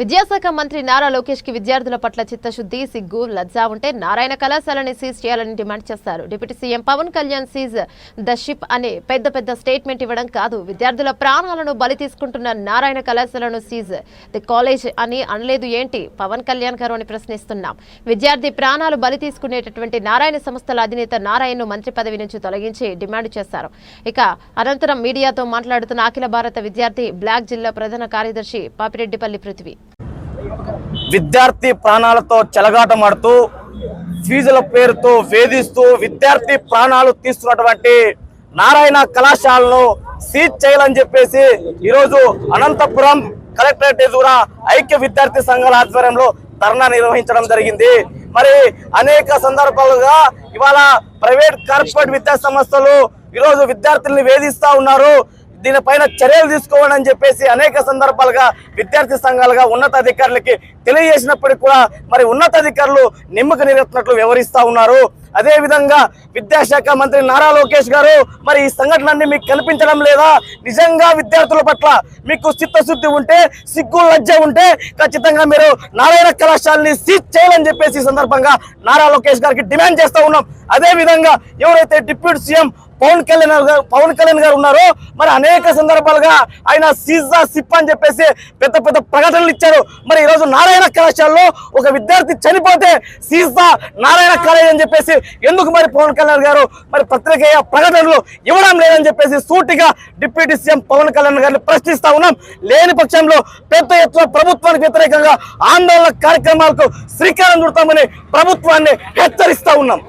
విద్యాశాఖ మంత్రి నారా లోకేష్కి విద్యార్థుల పట్ల చిత్తశుద్ధి సిగ్గు లజ్జ ఉంటే నారాయణ కళాశాలని సీజ్ చేయాలని డిమాండ్ చేశారు deputy CM Pawan Kalyan seize the ship అనే పెద్ద పెద్ద స్టేట్మెంట్ ఇవ్వడం కాదు. విద్యార్థుల ప్రాణాలను బలి తీసుకుంటున్న నారాయణ కళాశాలను సీజ్ ది కాలేజ్ అని అనలేదు ఏంటి? పవన్ కళ్యాణ్ గారు అని ప్రశ్నిస్తున్నాం. విద్యార్థి ప్రాణాలు బలి తీసుకునేటటువంటి నారాయణ సంస్థల అధినేత నారాయణను మంత్రి పదవి నుంచి తొలగించి డిమాండ్ చేశారు. ఇక అనంతరం మీడియాతో మాట్లాడుతున్న అఖిల భారత విద్యార్థి బ్లాక్ జిల్లా ప్రధాన కార్యదర్శి పాపిరెడ్డిపల్లి పృథ్వీ. విద్యార్థి ప్రాణాలతో చెలగాటమాడుతూ ఫీజుల పేరుతో వేధిస్తూ విద్యార్థి ప్రాణాలు తీస్తున్నటువంటి నారాయణ కళాశాలను సీజ్ చేయాలని చెప్పేసి ఈరోజు అనంతపురం కలెక్టరేట్ ఎదురుగా ఐక్య విద్యార్థి సంఘాల ఆధ్వర్యంలో ధర్నా నిర్వహించడం జరిగింది. మరి అనేక సందర్భాలుగా ఇవాళ ప్రైవేట్ కార్పొరేట్ విద్యా సంస్థలు ఈరోజు విద్యార్థుల్ని వేధిస్తూ ఉన్నారు. దీనిపైన చర్యలు తీసుకోవాలని అని చెప్పేసి అనేక సందర్భాలుగా విద్యార్థి సంఘాలుగా ఉన్నతాధికారులకి తెలియజేసినప్పటికీ కూడా మరి ఉన్నతాధికారులు నిమ్మక నీరెత్తినట్లు వ్యవహరిస్తా ఉన్నారు. అదేవిధంగా విద్యాశాఖ మంత్రి నారా లోకేష్ గారు మరి ఈ సంఘటనలన్నీ మీకు కనిపించడం లేదా? నిజంగా విద్యార్థుల పట్ల మీకు చిత్తశుద్ధి ఉంటే సిగ్గు లజ్జ ఉంటే ఖచ్చితంగా మీరు నారాయణ కళాశాలని సీజ్ చేయాలని చెప్పేసి ఈ సందర్భంగా నారా లోకేష్ గారికి డిమాండ్ చేస్తూ ఉన్నాం. అదే విధంగా ఎవరైతే డిప్యూటీ సీఎం పవన్ కళ్యాణ్ గారు పవన్ కళ్యాణ్ గారు ఉన్నారు మరి అనేక సందర్భాలుగా ఆయన సీజా సిప్ అని చెప్పేసి పెద్ద పెద్ద ప్రకటనలు ఇచ్చారు. మరి ఈరోజు నారాయణ కళాశాలలో ఒక విద్యార్థి చనిపోతే సీజా నారాయణ కాలేజ్ అని చెప్పేసి ఎందుకు మరి పవన్ కళ్యాణ్ గారు మరి పత్రికేయ ప్రకటనలు ఇవ్వడం లేదని చెప్పేసి సూటిగా డిప్యూటీ సీఎం పవన్ కళ్యాణ్ గారిని ప్రశ్నిస్తా ఉన్నాం. లేని పక్షంలో పెద్ద ఎత్తున ప్రభుత్వానికి వ్యతిరేకంగా ఆందోళన కార్యక్రమాలకు శ్రీకారం చుడతామని ప్రభుత్వాన్ని హెచ్చరిస్తా ఉన్నాం.